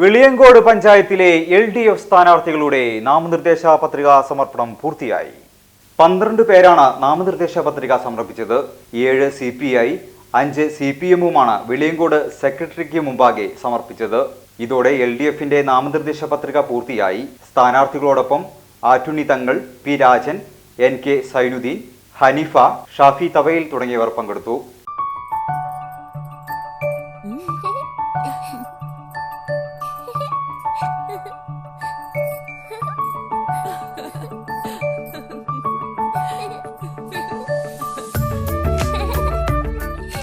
വെളിയങ്കോട് പഞ്ചായത്തിലെ L D F സ്ഥാനാർത്ഥികളുടെ നാമനിർദ്ദേശ പത്രികാ സമർപ്പണം പൂർത്തിയായി. പന്ത്രണ്ട് പേരാണ് നാമനിർദ്ദേശ പത്രിക സമർപ്പിച്ചത്. ഏഴ് സി പി ഐ അഞ്ച് സി പി എമ്മുമാണ് വെളിയങ്കോട് സെക്രട്ടറിക്ക് മുമ്പാകെ സമർപ്പിച്ചത്. ഇതോടെ എൽ ഡി എഫിന്റെ നാമനിർദ്ദേശ പത്രിക പൂർത്തിയായി. സ്ഥാനാർത്ഥികളോടൊപ്പം Attunni Thangal P Rajan N K Sainudheen Haneefa Shafi Thavayil തുടങ്ങിയവർ പങ്കെടുത്തു.